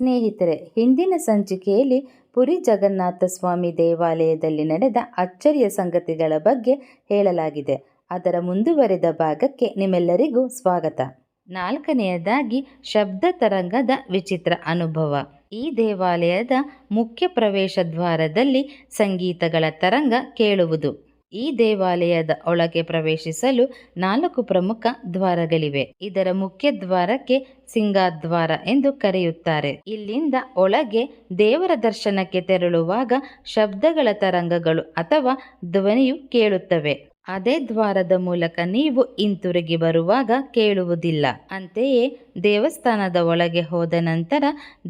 ಸ್ನೇಹಿತರೆ, ಹಿಂದಿನ ಸಂಚಿಕೆಯಲ್ಲಿ ಪುರಿ ಜಗನ್ನಾಥ ಸ್ವಾಮಿ ದೇವಾಲಯದಲ್ಲಿ ನಡೆದ ಅಚ್ಚರಿಯ ಸಂಗತಿಗಳ ಬಗ್ಗೆ ಹೇಳಲಾಗಿದೆ. ಅದರ ಮುಂದುವರೆದ ಭಾಗಕ್ಕೆ ನಿಮ್ಮೆಲ್ಲರಿಗೂ ಸ್ವಾಗತ. ನಾಲ್ಕನೆಯದಾಗಿ, ಶಬ್ದ ತರಂಗದ ವಿಚಿತ್ರ ಅನುಭವ. ಈ ದೇವಾಲಯದ ಮುಖ್ಯ ಪ್ರವೇಶ ದ್ವಾರದಲ್ಲಿ ಸಂಗೀತಗಳ ತರಂಗ ಕೇಳುವುದು. ಈ ದೇವಾಲಯದ ಒಳಗೆ ಪ್ರವೇಶಿಸಲು ನಾಲ್ಕು ಪ್ರಮುಖ ದ್ವಾರಗಳಿವೆ. ಇದರ ಮುಖ್ಯ ದ್ವಾರಕ್ಕೆ ಸಿಂಗಾದ್ವಾರ ಎಂದು ಕರೆಯುತ್ತಾರೆ. ಇಲ್ಲಿಂದ ಒಳಗೆ ದೇವರ ದರ್ಶನಕ್ಕೆ ತೆರಳುವಾಗ ಶಬ್ದಗಳ ತರಂಗಗಳು ಅಥವಾ ಧ್ವನಿಯು ಕೇಳುತ್ತವೆ. ಅದೇ ದ್ವಾರದ ಮೂಲಕ ನೀವು ಹಿಂತಿರುಗಿ ಬರುವಾಗ ಕೇಳುವುದಿಲ್ಲ. ಅಂತೆಯೇ ದೇವಸ್ಥಾನದ ಒಳಗೆ ಹೋದ ನಂತರ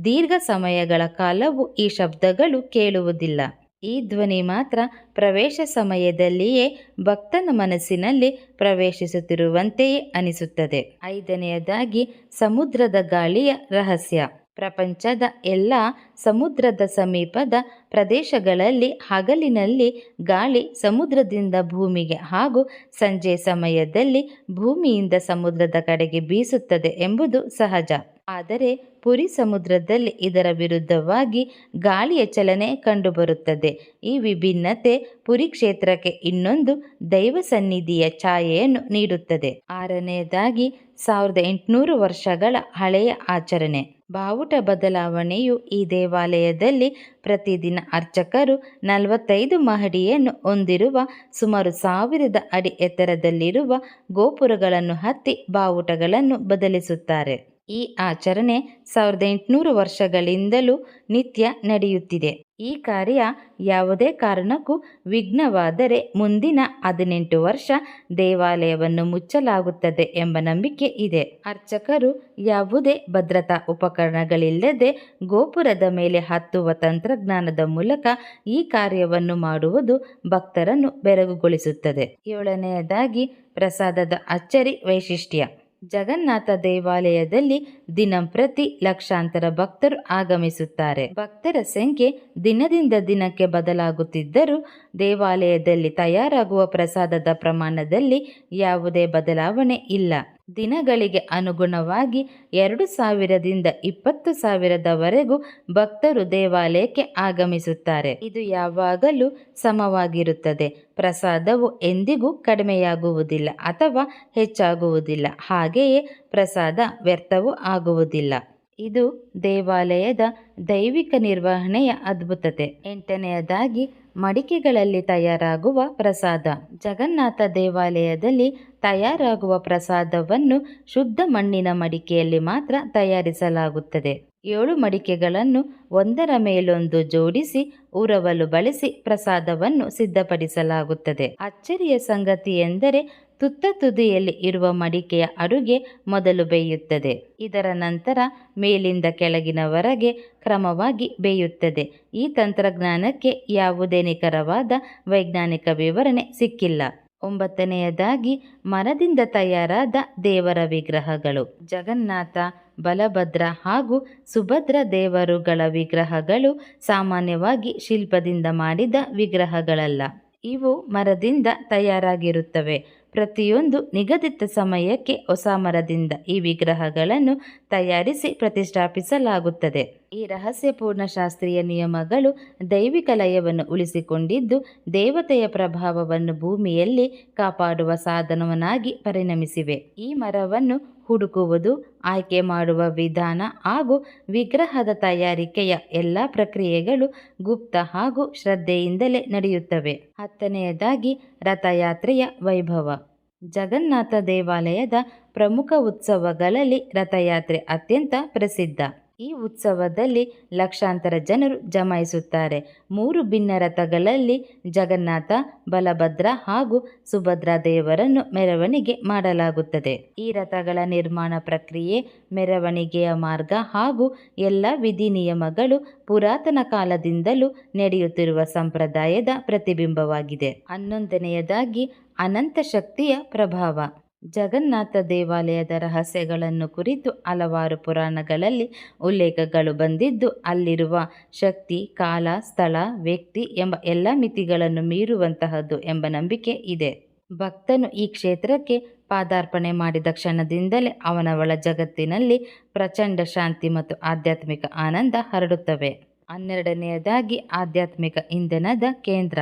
ದೀರ್ಘ ಸಮಯಗಳ ಕಾಲವು ಈ ಶಬ್ದಗಳು ಕೇಳುವುದಿಲ್ಲ. ಈ ಧ್ವನಿ ಮಾತ್ರ ಪ್ರವೇಶ ಸಮಯದಲ್ಲಿಯೇ ಭಕ್ತನ ಮನಸ್ಸಿನಲ್ಲಿ ಪ್ರವೇಶಿಸುತ್ತಿರುವಂತೆಯೇ ಅನಿಸುತ್ತದೆ. ಐದನೆಯದಾಗಿ, ಸಮುದ್ರದ ಗಾಳಿಯ ರಹಸ್ಯ. ಪ್ರಪಂಚದ ಎಲ್ಲ ಸಮುದ್ರದ ಸಮೀಪದ ಪ್ರದೇಶಗಳಲ್ಲಿ ಹಗಲಿನಲ್ಲಿ ಗಾಳಿ ಸಮುದ್ರದಿಂದ ಭೂಮಿಗೆ ಹಾಗೂ ಸಂಜೆ ಸಮಯದಲ್ಲಿ ಭೂಮಿಯಿಂದ ಸಮುದ್ರದ ಕಡೆಗೆ ಬೀಸುತ್ತದೆ ಎಂಬುದು ಸಹಜ. ಆದರೆ ಪುರಿ ಸಮುದ್ರದಲ್ಲಿ ಇದರ ವಿರುದ್ಧವಾಗಿ ಗಾಳಿಯ ಚಲನೆ ಕಂಡುಬರುತ್ತದೆ. ಈ ವಿಭಿನ್ನತೆ ಪುರಿ ಕ್ಷೇತ್ರಕ್ಕೆ ಇನ್ನೊಂದು ದೈವ ಸನ್ನಿಧಿಯ ಛಾಯೆಯನ್ನು ನೀಡುತ್ತದೆ. ಆರನೆಯದಾಗಿ, ಸಾವಿರದ ಎಂಟುನೂರು ವರ್ಷಗಳ ಹಳೆಯ ಆಚರಣೆ. ಬಾವುಟ ಬದಲಾವಣೆಯು ಈ ದೇವಾಲಯದಲ್ಲಿ ಪ್ರತಿದಿನ ಅರ್ಚಕರು ನಲವತ್ತೈದು ಮಹಡಿಯನ್ನು ಹೊಂದಿರುವ ಸುಮಾರು ಸಾವಿರದ ಅಡಿ ಎತ್ತರದಲ್ಲಿರುವ ಗೋಪುರಗಳನ್ನು ಹತ್ತಿ ಬಾವುಟಗಳನ್ನು ಬದಲಿಸುತ್ತಾರೆ. ಈ ಆಚರಣೆ ಸಾವಿರದ ಎಂಟುನೂರು ವರ್ಷಗಳಿಂದಲೂ ನಿತ್ಯ ನಡೆಯುತ್ತಿದೆ. ಈ ಕಾರ್ಯ ಯಾವುದೇ ಕಾರಣಕ್ಕೂ ವಿಘ್ನವಾದರೆ ಮುಂದಿನ ಹದಿನೆಂಟು ವರ್ಷ ದೇವಾಲಯವನ್ನು ಮುಚ್ಚಲಾಗುತ್ತದೆ ಎಂಬ ನಂಬಿಕೆ ಇದೆ. ಅರ್ಚಕರು ಯಾವುದೇ ಭದ್ರತಾ ಉಪಕರಣಗಳಿಲ್ಲದೆ ಗೋಪುರದ ಮೇಲೆ ಹತ್ತುವ ತಂತ್ರಜ್ಞಾನದ ಮೂಲಕ ಈ ಕಾರ್ಯವನ್ನು ಮಾಡುವುದು ಭಕ್ತರನ್ನು ಬೆರಗುಗೊಳಿಸುತ್ತದೆ. ಏಳನೆಯದಾಗಿ ಪ್ರಸಾದದ ಅಚ್ಚರಿ ವೈಶಿಷ್ಟ್ಯ. ಜಗನ್ನಾಥ ದೇವಾಲಯದಲ್ಲಿ ದಿನಂಪ್ರತಿ ಲಕ್ಷಾಂತರ ಭಕ್ತರು ಆಗಮಿಸುತ್ತಾರೆ. ಭಕ್ತರ ಸಂಖ್ಯೆ ದಿನದಿಂದ ದಿನಕ್ಕೆ ಬದಲಾಗುತ್ತಿದ್ದರೂ ದೇವಾಲಯದಲ್ಲಿ ತಯಾರಾಗುವ ಪ್ರಸಾದದ ಪ್ರಮಾಣದಲ್ಲಿ ಯಾವುದೇ ಬದಲಾವಣೆ ಇಲ್ಲ. ದಿನಗಳಿಗೆ ಅನುಗುಣವಾಗಿ ಎರಡು ಸಾವಿರದಿಂದ ಇಪ್ಪತ್ತು ಸಾವಿರದವರೆಗೂ ಭಕ್ತರು ದೇವಾಲಯಕ್ಕೆ ಆಗಮಿಸುತ್ತಾರೆ. ಇದು ಯಾವಾಗಲೂ ಸಮವಾಗಿರುತ್ತದೆ. ಪ್ರಸಾದವು ಎಂದಿಗೂ ಕಡಿಮೆಯಾಗುವುದಿಲ್ಲ ಅಥವಾ ಹೆಚ್ಚಾಗುವುದಿಲ್ಲ. ಹಾಗೆಯೇ ಪ್ರಸಾದ ವ್ಯರ್ಥವೂ ಆಗುವುದಿಲ್ಲ. ಇದು ದೇವಾಲಯದ ದೈವಿಕ ನಿರ್ವಹಣೆಯ ಅದ್ಭುತತೆ. ಎಂಟನೆಯದಾಗಿ, ಮಡಿಕೆಗಳಲ್ಲಿ ತಯಾರಾಗುವ ಪ್ರಸಾದ. ಜಗನ್ನಾಥ ದೇವಾಲಯದಲ್ಲಿ ತಯಾರಾಗುವ ಪ್ರಸಾದವನ್ನು ಶುದ್ಧ ಮಣ್ಣಿನ ಮಡಿಕೆಯಲ್ಲಿ ಮಾತ್ರ ತಯಾರಿಸಲಾಗುತ್ತದೆ. ಏಳು ಮಡಿಕೆಗಳನ್ನು ಒಂದರ ಮೇಲೊಂದು ಜೋಡಿಸಿ, ಉರವಲು ಬಳಸಿ ಪ್ರಸಾದವನ್ನು ಸಿದ್ಧಪಡಿಸಲಾಗುತ್ತದೆ. ಅಚ್ಚರಿಯ ಸಂಗತಿ ಎಂದರೆ ತುತ್ತ ತುದಿಯಲ್ಲಿ ಇರುವ ಮಡಿಕೆಯ ಅಡುಗೆ ಮೊದಲು ಬೇಯುತ್ತದೆ. ಇದರ ನಂತರ ಮೇಲಿಂದ ಕೆಳಗಿನವರೆಗೆ ಕ್ರಮವಾಗಿ ಬೇಯುತ್ತದೆ. ಈ ತಂತ್ರಜ್ಞಾನಕ್ಕೆ ಯಾವುದೇ ನಿಖರವಾದ ವೈಜ್ಞಾನಿಕ ವಿವರಣೆ ಸಿಕ್ಕಿಲ್ಲ. ಒಂಬತ್ತನೆಯದಾಗಿ ಮರದಿಂದ ತಯಾರಾದ ದೇವರ ವಿಗ್ರಹಗಳು. ಜಗನ್ನಾಥ ಬಲಭದ್ರ ಹಾಗೂ ಸುಭದ್ರ ದೇವರುಗಳ ವಿಗ್ರಹಗಳು ಸಾಮಾನ್ಯವಾಗಿ ಶಿಲ್ಪದಿಂದ ಮಾಡಿದ ವಿಗ್ರಹಗಳಲ್ಲ. ಇವು ಮರದಿಂದ ತಯಾರಾಗಿರುತ್ತವೆ. ಪ್ರತಿಯೊಂದು ನಿಗದಿತ ಸಮಯಕ್ಕೆ ಹೊಸ ಮರದಿಂದ ಈ ವಿಗ್ರಹಗಳನ್ನು ತಯಾರಿಸಿ ಪ್ರತಿಷ್ಠಾಪಿಸಲಾಗುತ್ತದೆ. ಈ ರಹಸ್ಯಪೂರ್ಣ ಶಾಸ್ತ್ರೀಯ ನಿಯಮಗಳು ದೈವಿಕ ಲಯವನ್ನು ಉಳಿಸಿಕೊಂಡಿದ್ದು, ದೇವತೆಯ ಪ್ರಭಾವವನ್ನು ಭೂಮಿಯಲ್ಲಿ ಕಾಪಾಡುವ ಸಾಧನವನ್ನಾಗಿ ಪರಿಣಮಿಸಿವೆ. ಈ ಮರವನ್ನು ಹುಡುಕುವುದು, ಆಯ್ಕೆ ಮಾಡುವ ವಿಧಾನ ಹಾಗೂ ವಿಗ್ರಹದ ತಯಾರಿಕೆಯ ಎಲ್ಲ ಪ್ರಕ್ರಿಯೆಗಳು ಗುಪ್ತ ಹಾಗೂ ಶ್ರದ್ಧೆಯಿಂದಲೇ ನಡೆಯುತ್ತವೆ. ಹತ್ತನೆಯದಾಗಿ ರಥಯಾತ್ರೆಯ ವೈಭವ. ಜಗನ್ನಾಥ ದೇವಾಲಯದ ಪ್ರಮುಖ ಉತ್ಸವಗಳಲ್ಲಿ ರಥಯಾತ್ರೆ ಅತ್ಯಂತ ಪ್ರಸಿದ್ಧ. ಈ ಉತ್ಸವದಲ್ಲಿ ಲಕ್ಷಾಂತರ ಜನರು ಜಮಾಯಿಸುತ್ತಾರೆ. ಮೂರು ಭಿನ್ನ ರಥಗಳಲ್ಲಿ ಜಗನ್ನಾಥ, ಬಲಭದ್ರ ಹಾಗೂ ಸುಭದ್ರಾ ದೇವರನ್ನು ಮೆರವಣಿಗೆ ಮಾಡಲಾಗುತ್ತದೆ. ಈ ರಥಗಳ ನಿರ್ಮಾಣ ಪ್ರಕ್ರಿಯೆ ಮೆರವಣಿಗೆಯ ಮಾರ್ಗ ಹಾಗೂ ಎಲ್ಲ ವಿಧಿ ನಿಯಮಗಳು ಪುರಾತನ ಕಾಲದಿಂದಲೂ ನಡೆಯುತ್ತಿರುವ ಸಂಪ್ರದಾಯದ ಪ್ರತಿಬಿಂಬವಾಗಿದೆ. ಹನ್ನೊಂದನೆಯದಾಗಿ ಅನಂತ ಶಕ್ತಿಯ ಪ್ರಭಾವ. ಜಗನ್ನಾಥ ದೇವಾಲಯದ ರಹಸ್ಯಗಳನ್ನು ಕುರಿತು ಹಲವಾರು ಪುರಾಣಗಳಲ್ಲಿ ಉಲ್ಲೇಖಗಳು ಬಂದಿದ್ದು, ಅಲ್ಲಿರುವ ಶಕ್ತಿ, ಕಾಲ, ಸ್ಥಳ, ವ್ಯಕ್ತಿ ಎಂಬ ಎಲ್ಲ ಮಿತಿಗಳನ್ನು ಮೀರುವಂತಹದ್ದು ಎಂಬ ನಂಬಿಕೆ ಇದೆ. ಭಕ್ತನು ಈ ಕ್ಷೇತ್ರಕ್ಕೆ ಪಾದಾರ್ಪಣೆ ಮಾಡಿದ ಕ್ಷಣದಿಂದಲೇ ಅವನ ಒಳ ಜಗತ್ತಿನಲ್ಲಿ ಪ್ರಚಂಡ ಶಾಂತಿ ಮತ್ತು ಆಧ್ಯಾತ್ಮಿಕ ಆನಂದ ಹರಡುತ್ತವೆ. ಹನ್ನೆರಡನೆಯದಾಗಿ ಆಧ್ಯಾತ್ಮಿಕ ಇಂಧನದ ಕೇಂದ್ರ.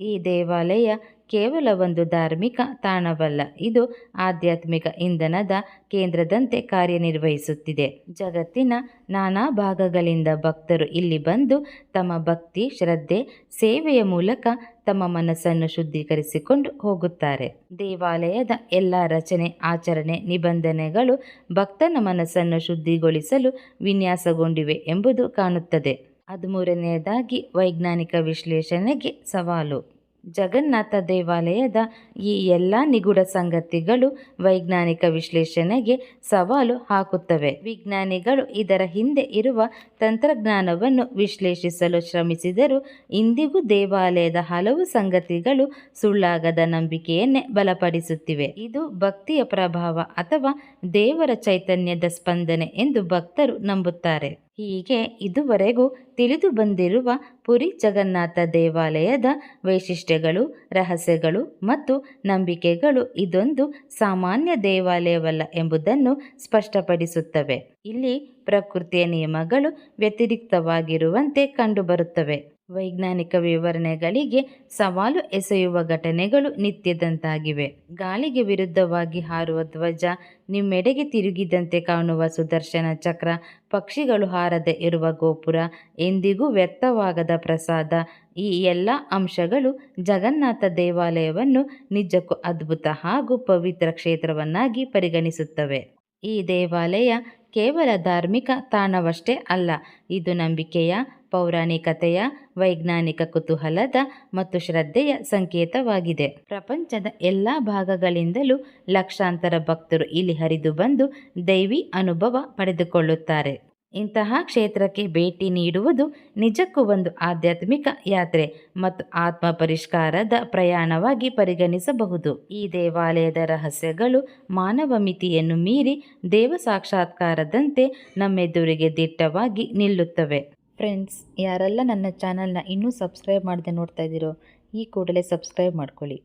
ಈ ದೇವಾಲಯ ಕೇವಲ ಒಂದು ಧಾರ್ಮಿಕ ತಾಣವಲ್ಲ, ಇದು ಆಧ್ಯಾತ್ಮಿಕ ಇಂಧನದ ಕೇಂದ್ರದಂತೆ ಕಾರ್ಯನಿರ್ವಹಿಸುತ್ತಿದೆ. ಜಗತ್ತಿನ ನಾನಾ ಭಾಗಗಳಿಂದ ಭಕ್ತರು ಇಲ್ಲಿ ಬಂದು ತಮ್ಮ ಭಕ್ತಿ, ಶ್ರದ್ಧೆ, ಸೇವೆಯ ಮೂಲಕ ತಮ್ಮ ಮನಸ್ಸನ್ನು ಶುದ್ಧೀಕರಿಸಿಕೊಂಡು ಹೋಗುತ್ತಾರೆ. ದೇವಾಲಯದ ಎಲ್ಲ ರಚನೆ, ಆಚರಣೆ, ನಿಬಂಧನೆಗಳು ಭಕ್ತನ ಮನಸ್ಸನ್ನು ಶುದ್ಧಿಗೊಳಿಸಲು ವಿನ್ಯಾಸಗೊಂಡಿವೆ ಎಂಬುದು ಕಾಣುತ್ತದೆ. ಹದಿಮೂರನೆಯದಾಗಿ ವೈಜ್ಞಾನಿಕ ವಿಶ್ಲೇಷಣೆಗೆ ಸವಾಲು. ಜಗನ್ನಾಥ ದೇವಾಲಯದ ಈ ಎಲ್ಲ ನಿಗೂಢ ಸಂಗತಿಗಳು ವೈಜ್ಞಾನಿಕ ವಿಶ್ಲೇಷಣೆಗೆ ಸವಾಲು ಹಾಕುತ್ತವೆ. ವಿಜ್ಞಾನಿಗಳು ಇದರ ಹಿಂದೆ ಇರುವ ತಂತ್ರಜ್ಞಾನವನ್ನು ವಿಶ್ಲೇಷಿಸಲು ಶ್ರಮಿಸಿದರೂ ಇಂದಿಗೂ ದೇವಾಲಯದ ಹಲವು ಸಂಗತಿಗಳು ಸುಳ್ಳಾಗದ ನಂಬಿಕೆಯನ್ನೇ ಬಲಪಡಿಸುತ್ತಿವೆ. ಇದು ಭಕ್ತಿಯ ಪ್ರಭಾವ ಅಥವಾ ದೇವರ ಚೈತನ್ಯದ ಸ್ಪಂದನೆ ಎಂದು ಭಕ್ತರು ನಂಬುತ್ತಾರೆ. ಹೀಗೆ ಇದುವರೆಗೂ ತಿಳಿದು ಬಂದಿರುವ ಪುರಿ ಜಗನ್ನಾಥ ದೇವಾಲಯದ ವೈಶಿಷ್ಟ್ಯಗಳು, ರಹಸ್ಯಗಳು ಮತ್ತು ನಂಬಿಕೆಗಳು ಇದೊಂದು ಸಾಮಾನ್ಯ ದೇವಾಲಯವಲ್ಲ ಎಂಬುದನ್ನು ಸ್ಪಷ್ಟಪಡಿಸುತ್ತವೆ. ಇಲ್ಲಿ ಪ್ರಕೃತಿಯ ನಿಯಮಗಳು ವ್ಯತಿರಿಕ್ತವಾಗಿರುವಂತೆ ಕಂಡುಬರುತ್ತವೆ. ವೈಜ್ಞಾನಿಕ ವಿವರಣೆಗಳಿಗೆ ಸವಾಲು ಎಸೆಯುವ ಘಟನೆಗಳು ನಿತ್ಯದಂತಾಗಿವೆ. ಗಾಳಿಗೆ ವಿರುದ್ಧವಾಗಿ ಹಾರುವ ಧ್ವಜ ನಿಮ್ಮೆಡೆಗೆ ತಿರುಗಿದಂತೆ ಕಾಣುವ ಸುದರ್ಶನ ಚಕ್ರ, ಪಕ್ಷಿಗಳು ಹಾರದೆ ಇರುವ ಗೋಪುರ, ಎಂದಿಗೂ ವ್ಯರ್ಥವಾಗದ ಪ್ರಸಾದ, ಈ ಎಲ್ಲ ಅಂಶಗಳು ಜಗನ್ನಾಥ ದೇವಾಲಯವನ್ನು ನಿಜಕ್ಕೂ ಅದ್ಭುತ ಹಾಗೂ ಪವಿತ್ರ ಕ್ಷೇತ್ರವನ್ನಾಗಿ ಪರಿಗಣಿಸುತ್ತವೆ. ಈ ದೇವಾಲಯ ಕೇವಲ ಧಾರ್ಮಿಕ ತಾಣವಷ್ಟೇ ಅಲ್ಲ, ಇದು ನಂಬಿಕೆಯ ಪೌರಾಣಿಕತೆಯ, ವೈಜ್ಞಾನಿಕ ಕುತೂಹಲದ ಮತ್ತು ಶ್ರದ್ಧೆಯ ಸಂಕೇತವಾಗಿದೆ. ಪ್ರಪಂಚದ ಎಲ್ಲ ಭಾಗಗಳಿಂದಲೂ ಲಕ್ಷಾಂತರ ಭಕ್ತರು ಇಲ್ಲಿ ಹರಿದು ಬಂದು ದೈವಿ ಅನುಭವ ಪಡೆದುಕೊಳ್ಳುತ್ತಾರೆ. ಇಂತಹ ಕ್ಷೇತ್ರಕ್ಕೆ ಭೇಟಿ ನೀಡುವುದು ನಿಜಕ್ಕೂ ಒಂದು ಆಧ್ಯಾತ್ಮಿಕ ಯಾತ್ರೆ ಮತ್ತು ಆತ್ಮ ಪರಿಷ್ಕಾರದ ಪ್ರಯಾಣವಾಗಿ ಪರಿಗಣಿಸಬಹುದು. ಈ ದೇವಾಲಯದ ರಹಸ್ಯಗಳು ಮಾನವ ಮಿತಿಯನ್ನು ಮೀರಿ ದೇವ ಸಾಕ್ಷಾತ್ಕಾರದಂತೆ ನಮ್ಮೆದುರಿಗೆ ದಿಟ್ಟವಾಗಿ ನಿಲ್ಲುತ್ತವೆ. ಫ್ರೆಂಡ್ಸ್ ಯಾರೆಲ್ಲ ನನ್ನ ಚಾನಲ್ನ ಇನ್ನೂ ಸಬ್ಸ್ಕ್ರೈಬ್ ಮಾಡದೆ ನೋಡ್ತಾ ಇದ್ದೀರೋ, ಈ ಕೂಡಲೇ ಸಬ್ಸ್ಕ್ರೈಬ್ ಮಾಡ್ಕೊಳ್ಳಿ.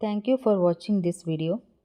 Thank you for watching this video